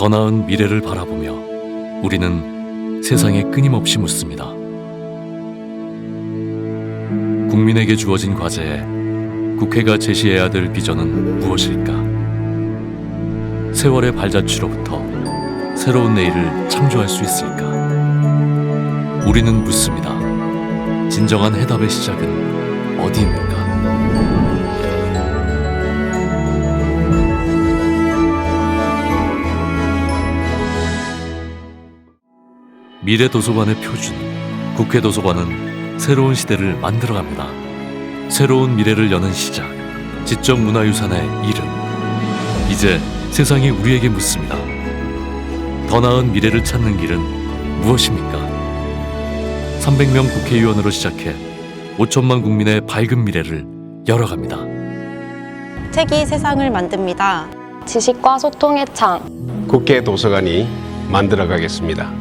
더 나은 미래를 바라보며 우리는 세상에 끊임없이 묻습니다. 국민에게 주어진 과제에 국회가 제시해야 될 비전은 무엇일까? 세월의 발자취로부터 새로운 내일을 창조할 수 있을까? 우리는 묻습니다. 진정한 해답의 시작은 어디입니까? 미래 도서관의 표준, 국회 도서관은 새로운 시대를 만들어갑니다. 새로운 미래를 여는 시작, 지적 문화유산의 이름. 이제 세상이 우리에게 묻습니다. 더 나은 미래를 찾는 길은 무엇입니까? 300명 국회의원으로 시작해 5천만 국민의 밝은 미래를 열어갑니다. 책이 세상을 만듭니다. 지식과 소통의 창 국회 도서관이 만들어가겠습니다.